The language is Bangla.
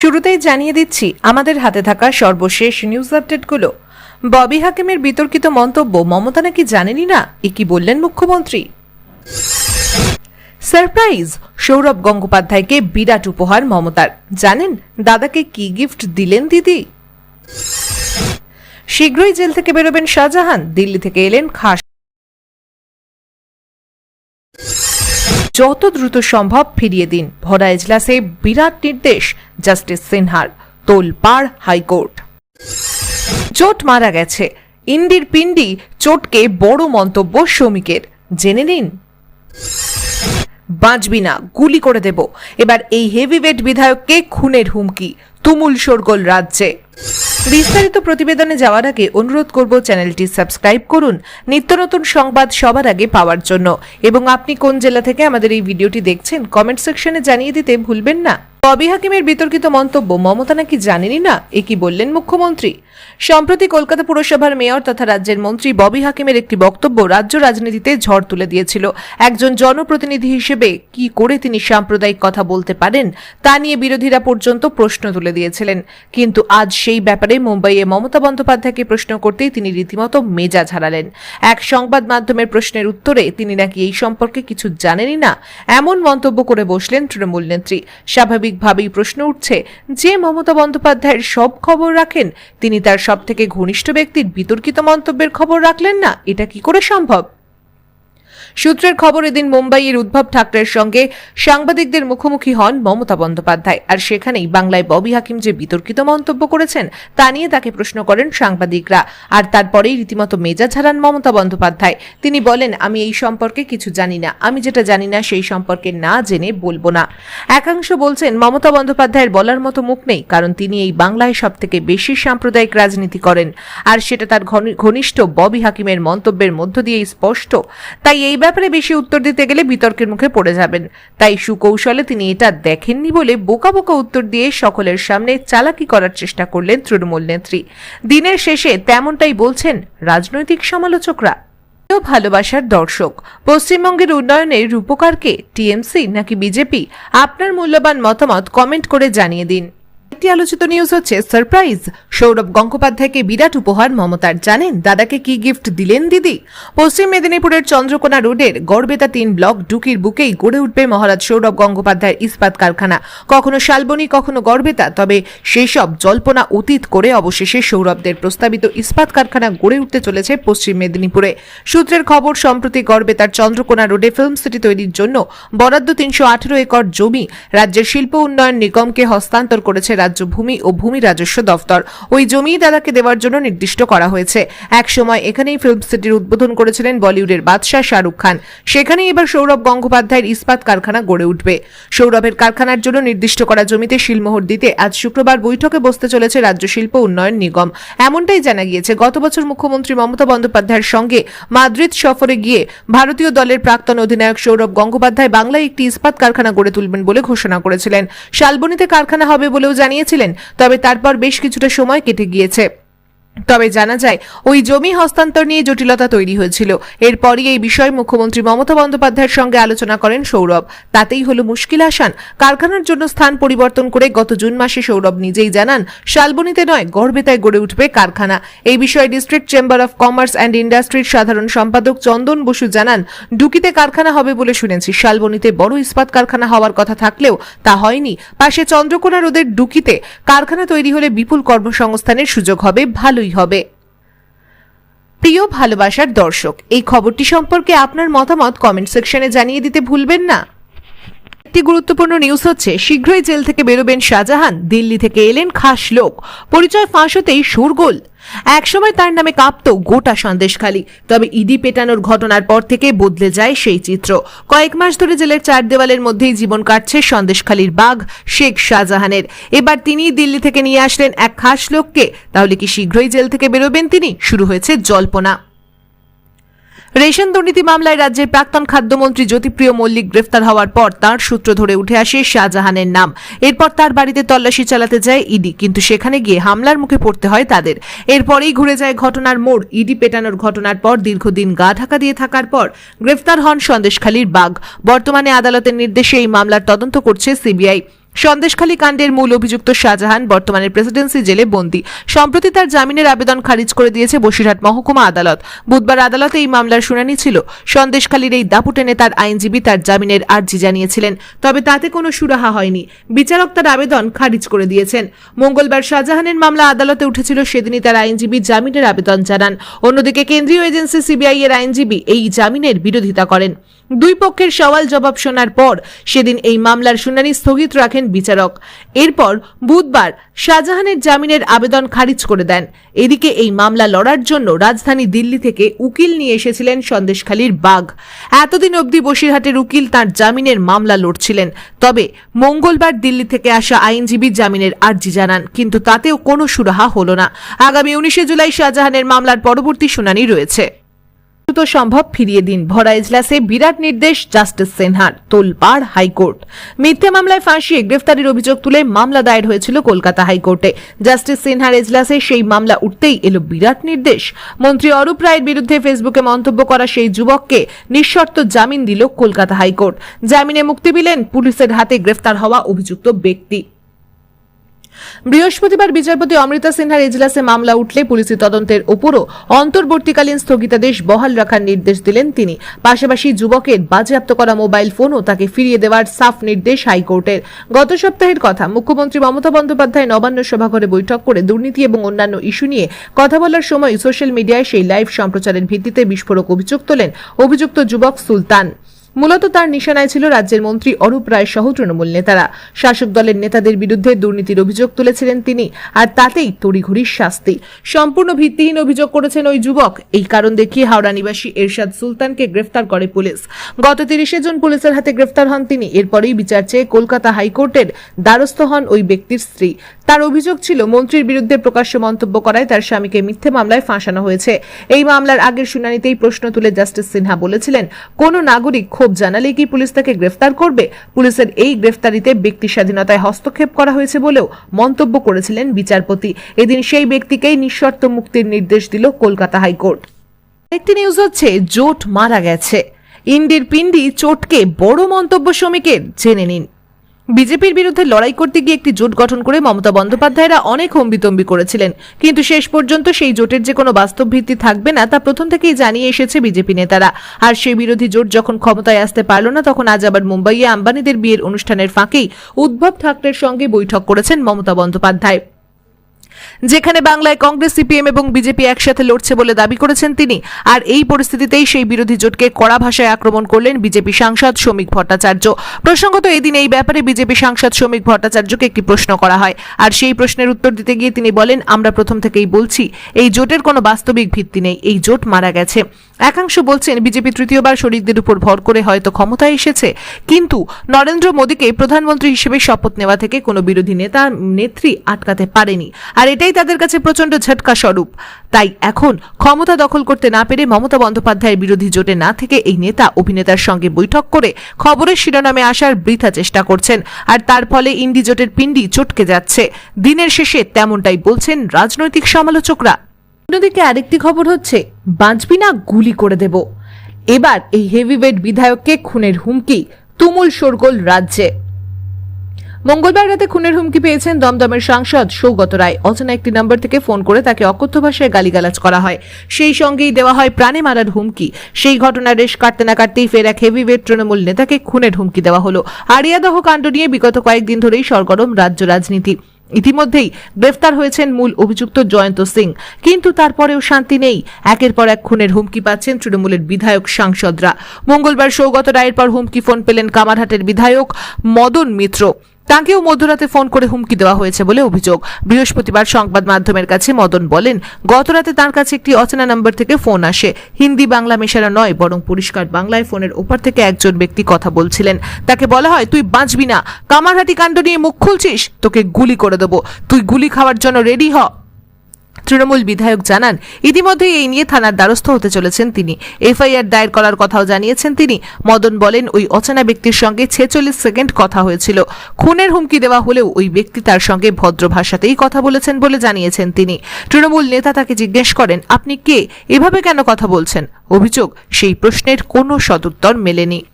শুরুতেই জানিয়ে দিচ্ছি, আমাদের হাতে থাকা সর্বশেষ নিউজ আপডেটগুলো ববি হাকিমের বিতর্কিত মন্তব্য মমতা নাকি জানেনই না? এ কি বললেন মুখ্যমন্ত্রী? সারপ্রাইজ, সৌরভ গঙ্গোপাধ্যায়কে বিরাট উপহার মমতার। জানেন, দাদাকে কি গিফট দিলেন দিদি? শীঘ্রই জেল থেকে বেরোবেন শাহজাহান, দিল্লি থেকে এলেন খাস যত দ্রুত সম্ভব ফিরিয়ে দিন। ভরা এজলাসে বিরাট নির্দেশ জাস্টিস সিনহার, তোলপাড় হাইকোর্ট। চোট মারা গেছে। ইন্ডির পিন্ডি চোটকে বড় মন্তব্য শ্রমিকের। জেনে নিন। বাঁচবি না, গুলি করে দেব। এবার এই হেভিওয়েট বিধায়ককে খুনের হুমকি, তুমুল শোরগোল রাজ্যে। বিস্তারিত প্রতিবেদনে যাওয়ার আগে অনুরোধ করব চ্যানেলটি সাবস্ক্রাইব করুন। নিত্য নতুন সংবাদ সবার আগে পাওয়ার জন্য। এবং আপনি কোন জেলা থেকে আমাদের এই ভিডিওটি দেখছেন কমেন্ট সেকশনে জানিয়ে দিতে ভুলবেন না। ববি হাকিমের বিতর্কিত মন্তব্য মমতা নাকি জানেনই না? এ কি বললেন মুখ্যমন্ত্রী? সম্প্রতি কলকাতা পুরসভার মেয়র তথা রাজ্যের মন্ত্রী ববি হাকিমের একটি বক্তব্য রাজ্য রাজনীতিতে ঝড় তুলে দিয়েছিল। একজন জনপ্রতিনিধি হিসেবে কি করে তিনি সাম্প্রদায়িক কথা বলতে পারেন, তা নিয়ে বিরোধীরা পর্যন্ত প্রশ্ন তুলে দিয়েছিলেন। কিন্তু আজ সেই ব্যাপারে মুম্বাইয়ে মমতা বন্দ্যোপাধ্যায়কে প্রশ্ন করতেই তিনি রীতিমতো মেজা হারালেন। এক সংবাদ মাধ্যমের প্রশ্নের উত্তরে তিনি নাকি এই সম্পর্কে কিছু জানেনই না, এমন মন্তব্য করে বসলেন তৃণমূল নেত্রী। স্বাভাবিকভাবেই প্রশ্ন উঠছে, যে মমতা বন্দ্যোপাধ্যায়ের সব খবর রাখেন, তিনি তার সব থেকে ঘনিষ্ঠ ব্যক্তির বিতর্কিত মন্তব্যের খবর রাখলেন না? এটা কি করে সম্ভব? সূত্রের খবর, এদিন মুম্বাইয়ের উদ্ভব ঠাকরের সঙ্গে সাংবাদিকদের মুখোমুখি হন মমতা বন্দ্যোপাধ্যায়। আর সেখানেই বাংলায় ববি হাকিম যে বিতর্কিত মন্তব্য করেছেন, তা নিয়ে তাকে প্রশ্ন করেন সাংবাদিকরা। আর তারপরেই রীতিমতো মেজাজ হারান মমতা বন্দ্যোপাধ্যায়। তিনি বলেন, আমি এই সম্পর্কে কিছু জানি না। আমি যেটা জানি না, সেই সম্পর্কে না জেনে বলব না। একাংশ বলছেন, মমতা বন্দ্যোপাধ্যায়ের বলার মতো মুখ নেই, কারণ তিনি এই বাংলায় সব থেকে বেশি সাম্প্রদায়িক রাজনীতি করেন। আর সেটা তার ঘনি- ঘনিষ্ঠ ববি হাকিমের মন্তব্যের মধ্য দিয়েই স্পষ্ট। তাই এই ব্যাপারে বেশি উত্তর দিতে গেলে বিতর্কের মুখে পড়ে যাবেন। তাই সুকৌশলে তিনি এটা দেখেননি বলে বোকা বোকা উত্তর দিয়ে সকলের সামনে চালাকি করার চেষ্টা করলেন তৃণমূল নেত্রী। দিনের শেষে তেমনটাই বলছেন রাজনৈতিক সমালোচকরা। ভালোবাসার দর্শক, পশ্চিমবঙ্গের উন্নয়নে রূপকারকে টিএমসি নাকি বিজেপি? আপনার মূল্যবান মতামত কমেন্ট করে জানিয়ে দিন। একটি আলোচিত নিউজ হচ্ছে সারপ্রাইজ সৌরভ গঙ্গোপাধ্যায়কে বিরাট উপহার মমতার। জানেন, দাদাকে কি গিফট দিলেন দিদি? পশ্চিম মেদিনীপুরের চন্দ্রকোনা রোডের গড়বেতা তিন ব্লক ডুকির বুকেই গড়ে উঠবে মহারাজ সৌরভ গঙ্গোপাধ্যায়ের ইস্পাত কারখানা। কখনো শালবনী, কখনো গড়বেতা, তবে সেসব জল্পনা অতীত করে অবশেষে সৌরভদের প্রস্তাবিত ইস্পাত কারখানা গড়ে উঠতে চলেছে পশ্চিম মেদিনীপুরে। সূত্রের খবর, সম্প্রতি গড়বেতার চন্দ্রকোনা রোডে ফিল্ম সিটি তৈরির জন্য বরাদ্দ তিনশো আঠেরো একর জমি। রাজ্যের শিল্প উন্নয়ন নিগমকে হস্তান্তর করেছে রাজ্য ভূমি ও ভূমি রাজস্ব দফতর। ওই জমি দাদাকে দেওয়ার জন্য নির্দিষ্ট করা হয়েছে। এক সময় এখানেই ফিল্ম সিটির উদ্বোধন করেছিলেন বলিউডের বাদশাহ শাহরুখ খান। সেখানেই এবার সৌরভ গঙ্গোপাধ্যায়ের ইস্পাত কারখানা গড়ে উঠবে। সৌরভের কারখানার জন্য নির্দিষ্ট করা জমিতে শিলমোহর দিতে আজ শুক্রবার বৈঠকে বসতে চলেছে রাজ্য শিল্প উন্নয়ন নিগম। এমনটাই জানা গিয়েছে, গত বছর মুখ্যমন্ত্রী মমতা বন্দ্যোপাধ্যায়ের সঙ্গে মাদ্রিদ সফরে গিয়ে ভারতীয় দলের প্রাক্তন অধিনায়ক সৌরভ গঙ্গোপাধ্যায় বাংলায় একটি ইস্পাত কারখানা গড়ে তুলবেন বলে ঘোষণা করেছিলেন। শালবনীতে কারখানা হবে বলেও জানিয়েছিলেন তবে তারপর বেশ কিছুটা সময় কেটে গিয়েছে। তবে জানা যায়, ওই জমি হস্তান্তর নিয়ে জটিলতা তৈরি হয়েছিল। এরপরই এই বিষয়ে মুখ্যমন্ত্রী মমতা বন্দ্যোপাধ্যায়ের সঙ্গে আলোচনা করেন সৌরভ। তাতেই হলো মুশকিল আসান। কারখানার জন্য স্থান পরিবর্তন করে গত জুন মাসে সৌরভ নিজেই জানান, শালবনীতে নয়, গড়বেতায় গড়ে উঠবে কারখানা। এই বিষয়ে district chamber of commerce and ইন্ডাস্ট্রির সাধারণ সম্পাদক চন্দন বসু জানান ডুকিতে কারখানা হবে বলে শুনেছি। শালবনীতে বড় ইস্পাত কারখানা হওয়ার কথা থাকলেও তা হয়নি। পাশে চন্দ্রকোনা রোদের ডুকিতে কারখানা তৈরি হলে বিপুল কর্মসংস্থানের সুযোগ হবে, ভালোই হবে। প্রিয় ভালোবাসার দর্শক, এই খবরটি সম্পর্কে আপনার মতামত কমেন্ট সেকশনে জানিয়ে দিতে ভুলবেন না। একটি গুরুত্বপূর্ণ নিউজ হচ্ছে, শীঘ্রই জেল থেকে বেরোবেন শাহজাহান, দিল্লি থেকে এলেন খাস লোক। পরিচয় ফাঁস হতেই সুরগোল। একসময় তার নামে কাঁপত গোটা সন্দেশখালী। তবে ইডি পেটানোর ঘটনার পর থেকে বদলে যায় সেই চিত্র। কয়েক মাস ধরে জেলের চার দেওয়ালের মধ্যেই জীবন কাটছে সন্দেশখালীর বাঘ শেখ শাহজাহানের। এবার তিনি দিল্লি থেকে নিয়ে আসলেন এক খাস লোককে। তাহলে কি শীঘ্রই জেল থেকে বেরোবেন তিনি? শুরু হয়েছে জল্পনা। রেশন দুর্নীতি মামলায় রাজ্যের প্রাক্তন খাদ্যমন্ত্রী জ্যোতিপ্রিয় মল্লিক গ্রেফতার হওয়ার পর তার সূত্র ধরে উঠে আসে শাহজাহানের নাম। এরপর তার বাড়িতে তল্লাশি চালাতে যায় ইডি, কিন্তু সেখানে গিয়ে হামলার মুখে পড়তে হয় তাদের। এরপরেই ঘুরে যায় ঘটনার মোড়। ইডি পেটানোর ঘটনার পর দীর্ঘদিন গা ঢাকা দিয়ে থাকার পর গ্রেফতার হন সন্দেশখালীর বাঘ। বর্তমানে আদালতের নির্দেশে এই মামলার তদন্ত করছে সিবিআই। সন্দেশখালী কাণ্ডের মূল অভিযুক্ত শাহজাহান বর্তমানে প্রেসিডেন্সি জেলে বন্দী। সম্প্রতি তার জামিনের আবেদন খারিজ করে দিয়েছে বসিরহাট মহকুমা আদালত। বুধবার আদালতে এই মামলার শুনানি ছিল। সন্দেশখালীর এই দাপুটে নেতার আইনজীবী তার জামিনের আর্জি জানিয়েছিলেন। তবে তাতে কোনো সুরাহা হয়নি। বিচারক তার আবেদন খারিজ করে দিয়েছেন। মঙ্গলবার শাহজাহানের মামলা আদালতে উঠেছিল, সেদিনই তার আইনজীবী জামিনের আবেদন জানান। অন্যদিকে কেন্দ্রীয় এজেন্সি সিবিআই এর আইনজীবী এই জামিনের বিরোধিতা করেন। দুই পক্ষের সওয়াল জবাব শোনার পর সেদিন এই মামলার শুনানি স্থগিত রাখেন বিচারক। এরপর বুধবার শাহজাহানের জামিনের আবেদন খারিজ করে দেন। এদিকে এই মামলা লড়ার জন্য রাজধানী দিল্লি থেকে উকিল নিয়ে এসেছিলেন সন্দেশখালীর বাঘ। এতদিন অবধি বসিরহাটের উকিল তার জামিনের মামলা লড়ছিলেন। তবে মঙ্গলবার দিল্লি থেকে আসা আইনজীবী জামিনের আর্জি জানান, কিন্তু তাতেও কোনো সুরাহা হল না। আগামী উনিশে জুলাই শাহজাহানের মামলার পরবর্তী শুনানি রয়েছে। দ্রুত সম্ভব ফিরিয়ে দিন। ভরা এজলাসে বিরাট নির্দেশ জাস্টিস সিনহার, তোলপাড় হাইকোর্ট। মিথ্যে মামলায় ফাঁসিয়ে গ্রেফতারির অভিযোগ তুলে মামলা দায়ের হয়েছিল কলকাতা হাইকোর্টে। জাস্টিস সিনহার এজলাসে সেই মামলা উঠতেই এলো বিরাট নির্দেশ। মন্ত্রী অরূপ রায়ের বিরুদ্ধে ফেসবুকে মন্তব্য করা সেই যুবককে নিঃশর্ত জামিন দিল কলকাতা হাইকোর্ট। জামিনে মুক্তি পেলেন পুলিশের হাতে গ্রেফতার হওয়া অভিযুক্ত ব্যক্তি। বৃহস্পতিবার বিচারপতি অমৃতা সিনহার এজলাসে মামলা উঠলে পুলিশি তদন্তের উপরও অন্তর্বর্তীকালীন স্থগিতাদেশ বহাল রাখার নির্দেশ দিলেন তিনি। পাশাপাশি যুবকের বাজেয়াপ্ত করা মোবাইল ফোনও তাকে ফিরিয়ে দেওয়ার সাফ নির্দেশ হাইকোর্টের। গত সপ্তাহের কথা মুখ্যমন্ত্রী মমতা বন্দ্যোপাধ্যায় নবান্ন সভাঘরে বৈঠক করে দুর্নীতি এবং অন্যান্য ইস্যু নিয়ে কথা বলার সময় সোশ্যাল মিডিয়ায় সেই লাইভ সম্প্রচারের ভিত্তিতে বিস্ফোরক অভিযোগ তোলেন অভিযুক্ত যুবক সুলতান। মূলত তার নিশানায় ছিল রাজ্যের মন্ত্রী অরূপ রায় সহ তৃণমূল নেতারা। শাসক দলের নেতাদের বিরুদ্ধে দুর্নীতির অভিযোগ তুলেছিলেন তিনি, আর তাতেই তড়িঘড়ির শাস্তি। সম্পূর্ণ ভিত্তিহীন অভিযোগ করেছেন ওই যুবক। এই কারণ দেখিয়ে হাওড়া নিবাসী এরশাদ সুলতানকে গ্রেফতার করে পুলিশ। গত তিরিশে জন পুলিশের হাতে গ্রেফতার হন তিনি। এরপরেই বিচার চেয়ে কলকাতা হাইকোর্টের দ্বারস্থ হন ওই ব্যক্তির স্ত্রী। তার অভিযোগ ছিল, মন্ত্রীর বিরুদ্ধে প্রকাশ্য মন্তব্য করায় তার স্বামীকে মিথ্যে মামলায় ফাঁসানো হয়েছে। এই মামলার আগের শুনানিতেই প্রশ্ন তুলে জাস্টিস সিনহা বলেছিলেন, কোন নাগরিক ক্ষোভ জানালে কি পুলিশ তাকে গ্রেফতার করবে? পুলিশের এই গ্রেফতারিতে ব্যক্তি স্বাধীনতায় হস্তক্ষেপ করা হয়েছে বলেও মন্তব্য করেছিলেন বিচারপতি। এদিন সেই ব্যক্তিকেই নিঃশর্ত মুক্তির নির্দেশ দিল কলকাতা হাইকোর্ট। একটি নিউজ হচ্ছে, জোট মারা গেছে। ইন্ডির পিন্ডি চোটকে বড় মন্তব্য শ্রমিকের, জেনে নিন। বিজেপির বিরুদ্ধে লড়াই করতে গিয়ে একটি জোট গঠন করে মমতা বন্দ্যোপাধ্যায়রা অনেক হম্বিতম্বি করেছিলেন। কিন্তু শেষ পর্যন্ত সেই জোটের যে কোনো বাস্তব ভিত্তি থাকবে না, তা প্রথম থেকেই জানিয়ে এসেছে বিজেপি নেতারা। আর সেই বিরোধী জোট যখন ক্ষমতায় আসতে পারল না, তখন আজ আবার মুম্বাইয়ে আম্বানিদের বিয়ের অনুষ্ঠানের ফাঁকেই উদ্ভব ঠাকরের সঙ্গে বৈঠক করেছেন মমতা বন্দ্যোপাধ্যায়। যেখানে বাংলায় কংগ্রেস, সিপিএম এবং বিজেপি একসাথে লড়ছে বলে দাবি করেছেন তিনি। আর এই পরিস্থিতিতেই সেই বিরোধী জোটকে কড়া ভাষায় আক্রমণ করলেন বিজেপি সাংসদ শ্রমিক ভট্টাচার্য। প্রসঙ্গত এদিন এই ব্যাপারে বিজেপি সাংসদ শ্রমিক ভট্টাচার্যকে একটি প্রশ্ন করা হয়। আর সেই প্রশ্নের উত্তর দিতে গিয়ে তিনি বলেন, আমরা প্রথম থেকেই বলছি, এই জোটের কোনো বাস্তবিক ভিত্তি নেই। এই জোট মারা গেছে। একাংশ বলছেন, বিজেপি তৃতীয়বার শরিকদের উপর ভর করে হয়তো ক্ষমতায় এসেছে। কিন্তু নরেন্দ্র মোদীকে প্রধানমন্ত্রী হিসেবে শপথ নেওয়া থেকে কোনো বিরোধী নেতা, নেত্রী আটকাতে পারেনি। আর এটাই তাদের কাছে প্রচণ্ড ঝটকা স্বরূপ। তাই এখন ক্ষমতা দখল করতে না পেরে মমতা বন্দ্যোপাধ্যায়ের বিরোধী জোটে না থেকে এই নেতা অভিনেতার সঙ্গে বৈঠক করে খবরের শিরোনামে আসার বৃথা চেষ্টা করছেন। আর তার ফলে ইন্ডি জোটের পিণ্ডি চটকে যাচ্ছে। দিনের শেষে তেমনটাই বলছেন রাজনৈতিক সমালোচকরা। অন্যদিকে আরেকটি খবর হচ্ছে, বাঁচবি না গুলি করে দেব। এবার এই হেভিওয়েট বিধায়ককে খুনের হুমকি, তুমুল শোরগোল রাজ্যে। মঙ্গলবার রাতে খুনের হুমকি পেয়েছেন দমদমের সাংসদ সৌগত রায়। অচেনা একটি নম্বর থেকে ফোন করে তাকে অকথ্য ভাষায় গালিগালাজ করা হয়। সেই সঙ্গেই দেওয়া হয় প্রাণে মারার হুমকি। সেই ঘটনার রেশ কাটতে না কাটতেই ফের এক হেভিওয়েট তৃণমূল নেতাকে খুনের হুমকি দেওয়া হলো। আরিয়াদহ কাণ্ড নিয়ে বিগত কয়েকদিন ধরেই সরগরম রাজ্য রাজনীতি। ইতিমধ্যেই গ্রেফতার হয়েছেন মূল অভিযুক্ত জয়ন্ত সিং। কিন্তু তারপরেও শান্তি নেই। একের পর এক খুনের হুমকি পাচ্ছেন তৃণমূলের বিধায়ক সাংসদরা। মঙ্গলবার সৌগত রায়ের পর হুমকি ফোন পেলেন কামারহাটের বিধায়ক মদন মিত্র। তাকেও মধ্যরাতে ফোন করে হুমকি দেওয়া হয়েছে বলে অভিযোগ। বৃহস্পতিবার সংবাদ মাধ্যমের কাছে মদন বলেন, গতরাতে তার কাছে একটি অচেনা নম্বর থেকে ফোন আসে। হিন্দি বাংলা মেশানো নয়, বরং পরিষ্কার বাংলায় ফোনের ওপার থেকে একজন ব্যক্তি কথা বলছিলেন। তাকে বলা হয়, তুই বাঁচবি না। কামারহাটি কাণ্ড নিয়ে মুখ খুলছিস? তোকে গুলি করে দেবো। তুই গুলি খাওয়ার জন্য রেডি হ। তৃণমূল বিধায়ক জানান ইতিমধ্যে এই নিয়ে থানার দ্বারস্থ হতে চলেছেন তিনি। এফআইআর দায়ের করার কথাও জানিয়েছেন তিনি। মদন বলেন, ওই অচেনা ব্যক্তির সঙ্গে ছেচল্লিশ সেকেন্ড কথা হয়েছিল। খুনের হুমকি দেওয়া হলেও ওই ব্যক্তি তার সঙ্গে ভদ্র ভাষাতেই কথা বলেছেন বলে জানিয়েছেন তিনি। তৃণমূল নেতা তাকে জিজ্ঞেস করেন, আপনি কে? এভাবে কেন কথা বলছেন? অভিযোগ, সেই প্রশ্নের কোনো সদুত্তর মেলেনি।